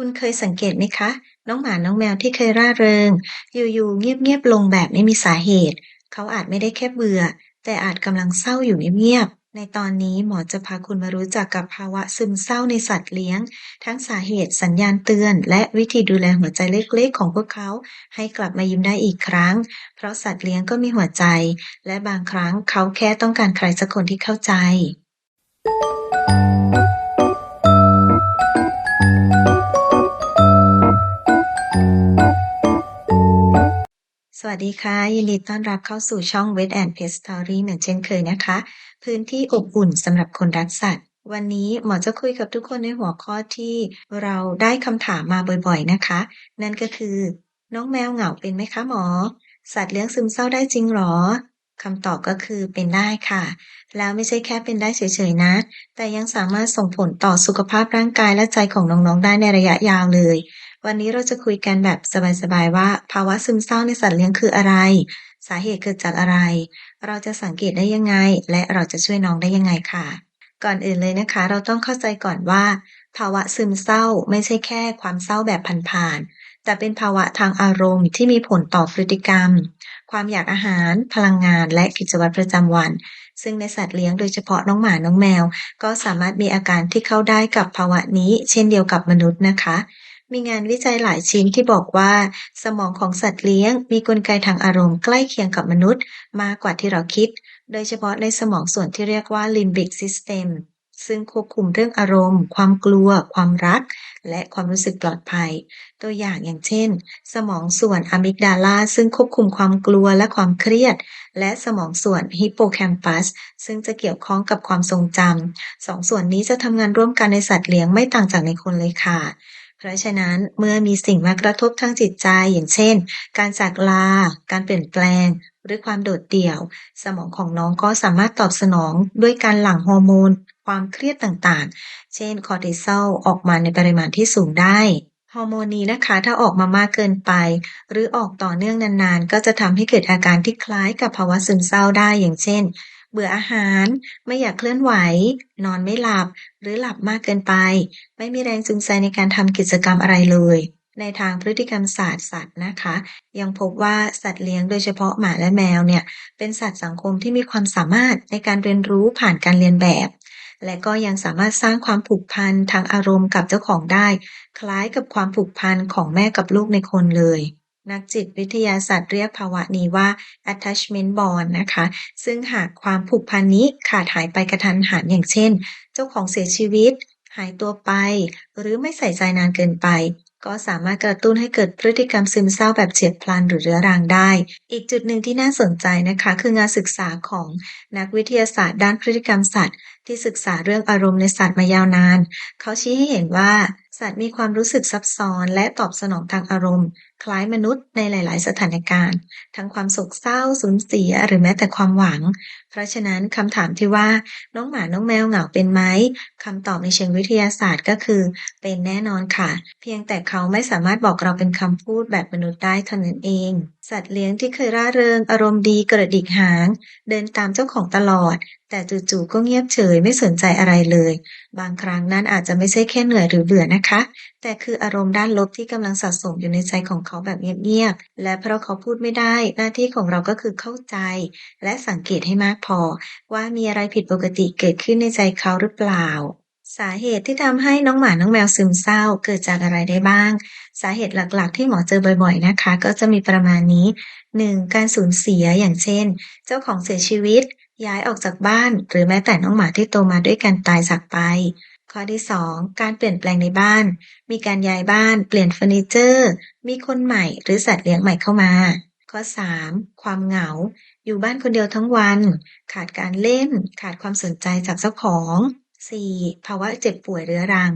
คุณเคยสังเกตไหมคะ น้องหมาน้องแมวที่เคยร่าเริง อยู่ๆเงียบๆลงแบบไม่มีสาเหตุ เขาอาจไม่ได้แค่เบื่อ แต่อาจกำลังเศร้าอยู่เงียบๆในตอนนี้หมอจะพาคุณมารู้จักกับภาวะซึมเศร้าในสัตว์เลี้ยง ทั้งสาเหตุสัญญาณเตือน และวิธีดูแลหัวใจเล็กๆ ของพวกเขา ให้กลับมายิ้มได้อีกครั้ง เพราะสัตว์เลี้ยงก็มีหัวใจ และบางครั้งเขาแค่ต้องการใครสักคนที่เข้าใจ วัสดีค่ะ ยินดีต้อนรับเข้าสู่ช่อง Vet and Pet Story เหมือนเช่นเคยนะคะ พื้นที่อบอุ่นสำหรับคนรักสัตว์ วันนี้หมอจะคุยกับทุกคนในหัวข้อที่เราได้คำถามมาบ่อยๆนะคะ นั่นก็คือ น้องแมวเหงาเป็นไหมคะหมอ สัตว์เลี้ยงซึมเศร้าได้จริงหรอคำตอบก็คือเป็นได้ค่ะ แล้วไม่ใช่แค่เป็นได้เฉยๆนะ แต่ยังสามารถส่งผลต่อสุขภาพร่างกายและใจของน้องๆได้ในระยะยาวเลย วันนี้เราจะคุยกันแบบสบายๆว่า ภาวะซึมเศร้าในสัตว์เลี้ยงคืออะไร สาเหตุเกิดจากอะไร เราจะสังเกตได้ยังไง และเราจะช่วยน้องได้ยังไงค่ะ ก่อนอื่นเลยนะคะ เราต้องเข้าใจก่อนว่า ภาวะซึมเศร้าไม่ใช่แค่ความเศร้าแบบผ่านๆแต่เป็นภาวะทางอารมณ์ที่มีผลต่อพฤติกรรม ความอยากอาหาร พลังงานและกิจวัตรประจำวันซึ่งในสัตว์เลี้ยงโดยเฉพาะน้องหมา น้องแมว ก็สามารถมีอาการที่เข้าได้กับภาวะนี้ เช่นเดียวกับมนุษย์นะคะ มีงานวิจัยหลายชิ้นที่บอกว่า สมองของสัตว์เลี้ยง มีกลไกทางอารมณ์ใกล้เคียงกับมนุษย์ มากกว่าที่เราคิด โดยเฉพาะในสมองส่วนที่เรียกว่า limbic system ซึ่งควบคุมเรื่องอารมณ์ ความกลัว ความรัก และความรู้สึกปลอดภัย ตัวอย่างอย่างเช่น สมองส่วนอะมิกดาลาซึ่งควบคุมความกลัวและความเครียด และสมองส่วนฮิปโปแคมปัสซึ่งจะเกี่ยวข้องกับความทรงจำสองส่วนนี้จะทำงานร่วมกันในสัตว์เลี้ยงไม่ต่างจากในคนเลยค่ะ เพราะฉะนั้นเมื่อมีสิ่งมากระทบทางจิตใจอย่างเช่น การจากลา การเปลี่ยนแปลง หรือความโดดเดี่ยว สมองของน้องก็สามารถตอบสนองด้วยการหลั่งฮอร์โมน ความเครียดต่างๆ เช่น คอร์ติซอลออกมาในปริมาณที่สูงได้ฮอร์โมนนี้นะคะถ้าออกมามากเกินไป หรือออกต่อเนื่องนานๆ ก็จะทำให้เกิดอาการที่คล้ายกับภาวะซึมเศร้าได้อย่างเช่น เบื่ออาหาร ไม่อยากเคลื่อนไหว นอนไม่หลับ หรือหลับมากเกินไป ไม่มีแรงจูงใจในการทำกิจกรรมอะไรเลย ในทางพฤติกรรมศาสตร์สัตว์นะคะ ยังพบว่าสัตว์เลี้ยงโดยเฉพาะหมาและแมวเนี่ย เป็นสัตว์สังคมที่มีความสามารถในการเรียนรู้ผ่านการเรียนแบบ และก็ยังสามารถสร้างความผูกพันทางอารมณ์กับเจ้าของได้ คล้ายกับความผูกพันของแม่กับลูกในคนเลย นักจิตวิทยาศาสตร์เรียกภาวะนี้ว่า attachment bond นะคะ ซึ่งหากความผูกพันนี้ขาดหายไปกระทันหันอย่างเช่น เจ้าของเสียชีวิต หายตัวไป หรือไม่ใส่ใจนานเกินไป ก็สามารถกระตุ้นให้เกิดพฤติกรรมซึมเศร้าแบบเฉียบพลันหรือเรื้อรังได้ อีกจุดหนึ่งที่น่าสนใจนะคะ คืองานศึกษาของนักวิทยาศาสตร์ด้านพฤติกรรมสัตว์ ที่ศึกษาเรื่องอารมณ์ในสัตว์มายาวนาน เขาชี้ให้เห็นว่า สัตว์มีความรู้สึกซับซ้อนและตอบสนองทางอารมณ์ คล้ายมนุษย์ในหลาย ๆ สถานการณ์ ทั้งความโศกเศร้าสูญเสียหรือแม้แต่ความหวัง เพราะฉะนั้นคำถามที่ว่าน้องหมาน้องแมวเหงาเป็นไหมคำตอบในเชิงวิทยาศาสตร์ก็คือ เป็นแน่นอนค่ะ เพียงแต่เขาไม่สามารถบอกเราเป็นคำพูดแบบมนุษย์ได้เท่านั้นเอง สัตว์เลี้ยงที่เคยร่าเริง อารมณ์ดีกระดิกหาง เดินตามเจ้าของตลอด แต่จู่ๆก็เงียบเฉยไม่สนใจอะไรเลย บางครั้งนั่นอาจจะไม่ใช่แค่เหนื่อยหรือเบื่อนะคะ แต่คืออารมณ์ด้านลบที่กำลังสะสมอยู่ในใจของเขาแบบเงียบๆและเพราะเขาพูดไม่ได้ หน้าที่ของเราก็คือเข้าใจ และสังเกตให้มากพอ ว่ามีอะไรผิดปกติเกิดขึ้นในใจเขาหรือเปล่า สาเหตุที่ทำให้น้องหมา น้องแมวซึมเศร้าเกิดจากอะไรได้บ้าง สาเหตุหลักๆ ที่หมอเจอบ่อยๆ นะคะ ก็จะมีประมาณนี้ 1. การสูญเสียอย่างเช่น เจ้าของเสียชีวิต ย้ายออกจากบ้าน หรือแม้แต่น้องหมาที่โตมาด้วยกันตายจากไป ข้อที่ 2 การเปลี่ยนแปลงในบ้าน มีการย้ายบ้าน เปลี่ยนเฟอร์นิเจอร์ มีคนใหม่ หรือสัตว์เลี้ยงใหม่เข้ามา ข้อ 3 ความเหงา อยู่บ้านคนเดียวทั้งวัน ขาดการเล่น ขาดความสนใจจากเจ้าของ 4. ภาวะเจ็บป่วยเรื้อรัง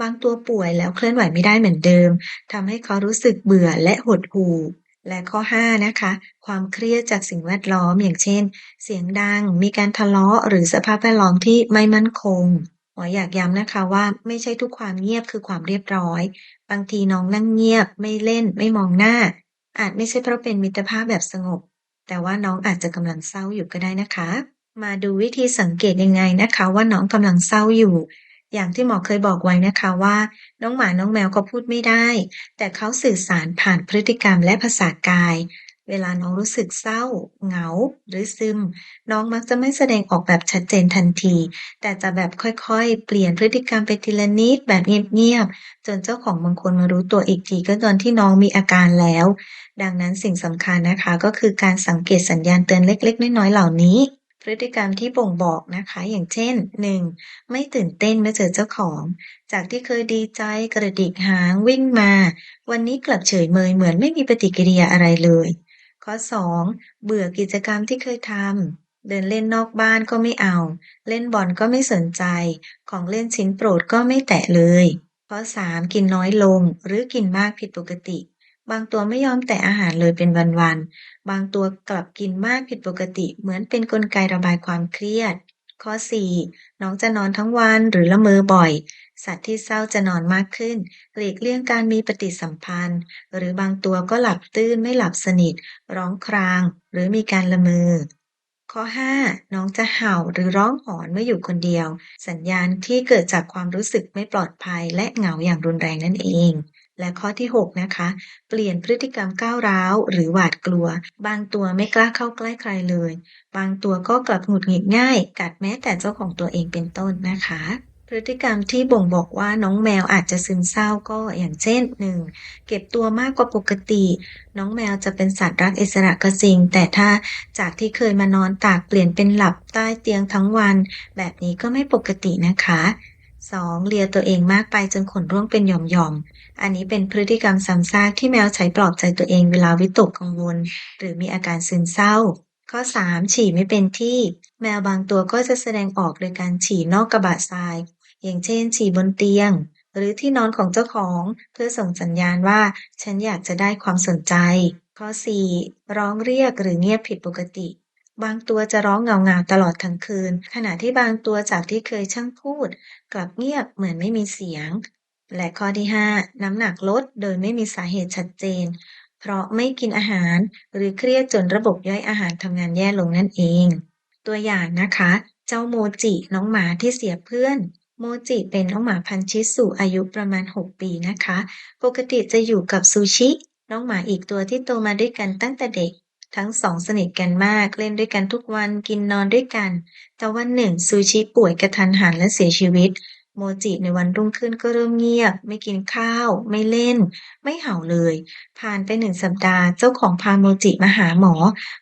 บางตัวป่วยแล้วเคลื่อนไหวไม่ได้เหมือนเดิมทำให้เขารู้สึกเบื่อและหดหู่ และข้อ5นะคะ ความเครียดจากสิ่งแวดล้อมอย่างเช่น เสียงดัง มีการทะเลาะหรือสภาพแวดล้อมที่ไม่มั่นคงหมออยากย้ำนะคะว่าไม่ใช่ทุกความเงียบคือความเรียบร้อย บางทีน้องนั่งเงียบ ไม่เล่น ไม่มองหน้า อาจไม่ใช่เพราะเป็นมิตรภาพแบบสงบ แต่ว่าน้องอาจจะกำลังเศร้าอยู่ก็ได้นะคะ มาดูวิธีสังเกตยังไงนะคะ ว่าน้องกำลังเศร้าอยู่ อย่างที่หมอเคยบอกไว้นะคะว่า น้องหมาน้องแมวเขาพูดไม่ได้ แต่เขาสื่อสารผ่านพฤติกรรมและภาษากาย เวลาน้องรู้สึกเศร้า เหงา หรือซึม น้องมักจะไม่แสดงออกแบบชัดเจนทันที แต่จะแบบค่อยๆ เปลี่ยนพฤติกรรมไปทีละนิดแบบเงียบๆจนเจ้าของบางคนมารู้ตัวอีกทีก็ตอนที่น้องมีอาการแล้ว ดังนั้นสิ่งสำคัญนะคะ ก็คือการสังเกตสัญญาณเตือนเล็ก ๆ น้อยๆเหล่านี้ พฤติกรรมที่บ่งบอกนะคะ อย่างเช่น 1. ไม่ตื่นเต้นเมื่อเจอเจ้าของ จากที่เคยดีใจกระดิกหางวิ่งมา วันนี้กลับเฉยเมยเหมือนไม่มีปฏิกิริยาอะไรเลย ข้อ 2. เบื่อกิจกรรมที่เคยทำเดินเล่นนอกบ้านก็ไม่เอา เล่นบอลก็ไม่สนใจ ของเล่นชิ้นโปรดก็ไม่แตะเลย ข้อ 3. กินน้อยลง หรือกินมากผิดปกติ บางตัวไม่ยอมแตะอาหารเลยเป็นวัน ๆ บางตัวกลับกินมากผิดปกติ เหมือนเป็นกลไกระบายความเครียด ข้อ 4. น้องจะนอนทั้งวันหรือละเมอบ่อย สัตว์ที่เศร้าจะนอนมากขึ้น หลีกเลี่ยงการมีปฏิสัมพันธ์ หรือบางตัวก็หลับตื้นไม่หลับสนิท ร้องคราง หรือมีการละเมอข้อ 5. น้องจะเห่าหรือร้องหอนเมื่ออยู่คนเดียว สัญญาณที่เกิดจากความรู้สึกไม่ปลอดภัยและเหงาอย่างรุนแรงนั่นเอง และข้อที่ 6 นะคะ เปลี่ยนพฤติกรรมก้าวร้าว หรือหวาดกลัว บางตัวไม่กล้าเข้าใกล้ใครเลย บางตัวก็กลับหงุดหงิดง่าย กัดแม้แต่เจ้าของตัวเองเป็นต้นนะคะ พฤติกรรมที่บ่งบอกว่าน้องแมวอาจจะซึมเศร้าก็อย่างเช่น 1. เก็บตัวมากกว่าปกติ น้องแมวจะเป็นสัตว์รักอิสระก็จริง แต่ถ้าจากที่เคยมานอนตากเปลี่ยนเป็นหลับใต้เตียงทั้งวัน แบบนี้ก็ไม่ปกตินะคะ 2. เลียตัวเองมากไปจนขนร่วงเป็นหย่อมๆ อันนี้เป็นพฤติกรรมซ้ำซากที่แมวใช้ปลอบใจตัวเองเวลาวิตกกังวล หรือมีอาการซึมเศร้า ข้อ 3. ฉี่ไม่เป็นที่ แมวบางตัวก็จะแสดงออกโดยการฉี่นอกกระบะทราย อย่างเช่น ฉี่บนเตียง หรือที่นอนของเจ้าของ เพื่อส่งสัญญาณว่า ฉันอยากจะได้ความสนใจ ข้อ 4. ร้องเรียกหรือเงียบผิดปกติ บางตัวจะร้องเงา ๆ ตลอดทั้งคืน ขณะที่บางตัวจากที่เคยช่างพูด กลับเงียบเหมือนไม่มีเสียง และข้อที่ 5 น้ำหนักลดโดยไม่มีสาเหตุชัดเจน เพราะไม่กินอาหารหรือเครียดจนระบบย่อยอาหารทำงานแย่ลงนั่นเอง ตัวอย่างนะคะ เจ้าโมจิน้องหมาที่เสียเพื่อน โมจิเป็นน้องหมาพันธุ์ชิสุอายุประมาณ 6 ปีนะคะ ปกติจะอยู่กับซูชิ น้องหมาอีกตัวที่โตมาด้วยกันตั้งแต่เด็ก ทั้งสองสนิทกันมากเล่นด้วยกันทุกวันกินนอนด้วยกัน แต่วันหนึ่งซูชิป่วยกระทันหันและเสียชีวิต โมจิในวันรุ่งขึ้นก็เริ่มเงียบ ไม่กินข้าว ไม่เล่น ไม่เห่าเลย ผ่านไปหนึ่งสัปดาห์เจ้าของพาโมจิมาหาหมอ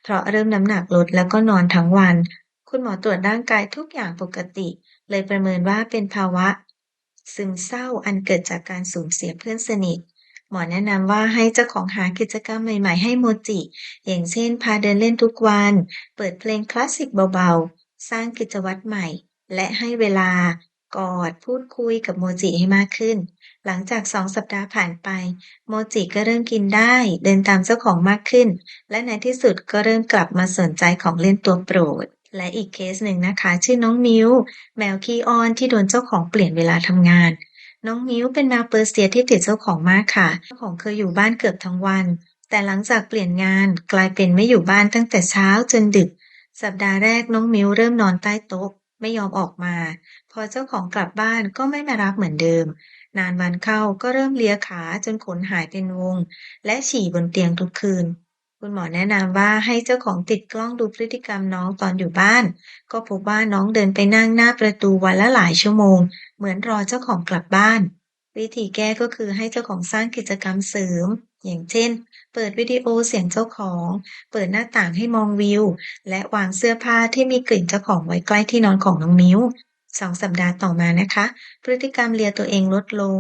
เพราะเริ่มน้ำหนักลดแล้วก็นอนทั้งวัน คุณหมอตรวจร่างกายทุกอย่างปกติ เลยประเมินว่าเป็นภาวะ ซึมเศร้าอันเกิดจากการสูญเสียเพื่อนสนิท หมอแนะนำว่าให้เจ้าของหากิจกรรมใหม่ๆให้โมจิ อย่างเช่น พาเดินเล่นทุกวัน เปิดเพลงคลาสสิกเบาๆ สร้างกิจวัตรใหม่ และให้เวลากอดพูดคุยกับโมจิให้มากขึ้น หลังจากสองสัปดาห์ผ่านไป โมจิก็เริ่มกินได้ เดินตามเจ้าของมากขึ้น และในที่สุดก็เริ่มกลับมาสนใจของเล่นตัวโปรด และอีกเคสหนึ่งนะคะ ชื่อน้องมิวแมวขี้อ้อนที่โดนเจ้าของเปลี่ยนเวลาทำงาน น้องมิวเป็นแมวเปอร์เซียที่ติดเจ้าของมากค่ะ เจ้าของเคยอยู่บ้านเกือบทั้งวัน แต่หลังจากเปลี่ยนงานกลายเป็นไม่อยู่บ้านตั้งแต่เช้าจนดึก สัปดาห์แรกน้องมิวเริ่มนอนใต้โต๊ะ ไม่ยอมออกมา พอเจ้าของกลับบ้านก็ไม่มารับเหมือนเดิม นานวันเข้าก็เริ่มเลียขาจนขนหายเป็นวง และฉี่บนเตียงทุกคืน คุณหมอแนะนำว่าให้เจ้าของติดกล้องดูพฤติกรรมน้องตอนอยู่บ้าน ก็พบว่าน้องเดินไปนั่งหน้าประตูวันละหลายชั่วโมง เหมือนรอเจ้าของกลับบ้าน วิธีแก้ก็คือให้เจ้าของสร้างกิจกรรมเสริม อย่างเช่น เปิดวิดีโอเสียงเจ้าของ เปิดหน้าต่างให้มองวิว และวางเสื้อผ้าที่มีกลิ่นเจ้าของไว้ใกล้ที่นอนของน้องมิ้วสองสัปดาห์ต่อมานะคะ พฤติกรรมเลียตัวเองลดลง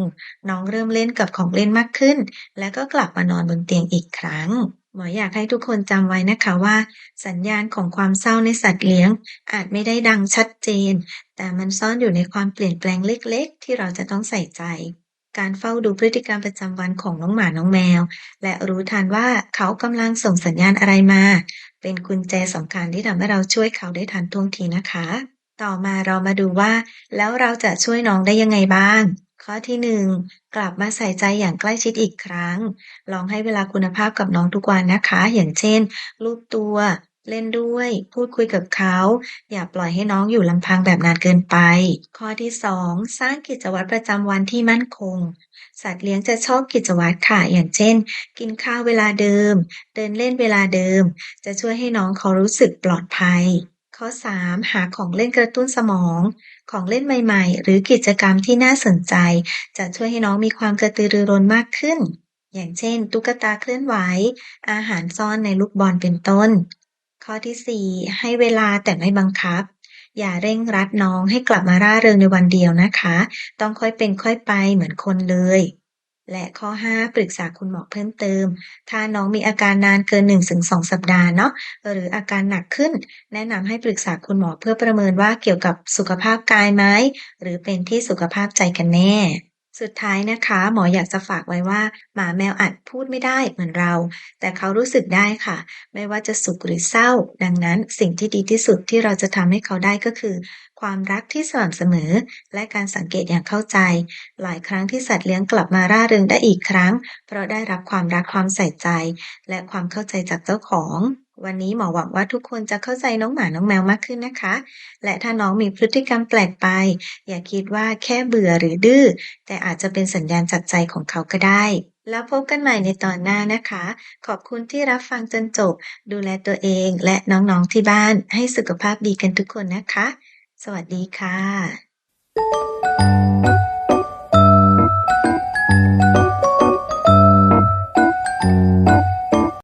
น้องเริ่มเล่นกับของเล่นมากขึ้น และก็กลับมานอนบนเตียงอีกครั้ง หมออยากให้ทุกคนจำไว้นะคะว่า สัญญาณของความเศร้าในสัตว์เลี้ยง อาจไม่ได้ดังชัดเจน แต่มันซ่อนอยู่ในความเปลี่ยนแปลงเล็กๆ ที่เราจะต้องใส่ใจ การเฝ้าดูพฤติกรรมประจำวันของน้องหมาน้องแมว และรู้ทันว่าเขากำลังส่งสัญญาณอะไรมา เป็นกุญแจสำคัญที่ทำให้เราช่วยเขาได้ทันท่วงทีนะคะ ต่อมาเรามาดูว่า แล้วเราจะช่วยน้องได้ยังไงบ้าง ข้อที่หนึ่งกลับมาใส่ใจอย่างใกล้ชิดอีกครั้ง ลองให้เวลาคุณภาพกับน้องทุกวันนะคะ อย่างเช่นลูบตัว เล่นด้วย พูดคุยกับเขา อย่าปล่อยให้น้องอยู่ลำพังแบบนานเกินไป ข้อที่2สร้างกิจวัตรประจำวันที่มั่นคง สัตว์เลี้ยงจะชอบกิจวัตรค่ะ อย่างเช่น กินข้าวเวลาเดิม เดินเล่นเวลาเดิม จะช่วยให้น้องเขารู้สึกปลอดภัย ข้อ 3 หาของเล่นกระตุ้นสมอง ของเล่นใหม่ ๆ หรือกิจกรรมที่น่าสนใจ จะช่วยให้น้องมีความกระตือรือร้นมากขึ้น อย่างเช่น ตุ๊กตาเคลื่อนไหว อาหารซ่อนในลูกบอลเป็นต้น ข้อที่ 4 ให้เวลาแต่ไม่บังคับ อย่าเร่งรัดน้องให้กลับมาร่าเริงในวันเดียวนะคะ ต้องค่อยเป็นค่อยไปเหมือนคนเลย และข้อ 5 ปรึกษาคุณหมอเพิ่มเติม ถ้าน้องมีอาการนานเกิน 1-2 สัปดาห์เนาะหรืออาการหนักขึ้น แนะนำให้ปรึกษาคุณหมอเพื่อประเมินว่าเกี่ยวกับสุขภาพกายไหมหรือเป็นที่สุขภาพใจกันแน่ สุดท้ายนะคะ หมออยากจะฝากไว้ว่า หมาแมวอาจพูดไม่ได้เหมือนเรา แต่เขารู้สึกได้ค่ะ ไม่ว่าจะสุขหรือเศร้า ดังนั้นสิ่งที่ดีที่สุดที่เราจะทำให้เขาได้ก็คือ ความรักที่สม่ำเสมอ และการสังเกตอย่างเข้าใจ หลายครั้งที่สัตว์เลี้ยงกลับมาร่าเริงได้อีกครั้ง เพราะได้รับความรักความใส่ใจ และความเข้าใจจากเจ้าของ วันนี้หมอหวังว่าทุกคนจะเข้าใจน้องหมาน้องแมวมากขึ้นนะคะ และถ้าน้องมีพฤติกรรมแปลกไป อย่าคิดว่าแค่เบื่อหรือดื้อ แต่อาจจะเป็นสัญญาณจากใจของเขาก็ได้ แล้วพบกันใหม่ในตอนหน้านะคะ ขอบคุณที่รับฟังจนจบ ดูแลตัวเองและน้องๆที่บ้านให้สุขภาพดีกันทุกคนนะคะ สวัสดีค่ะ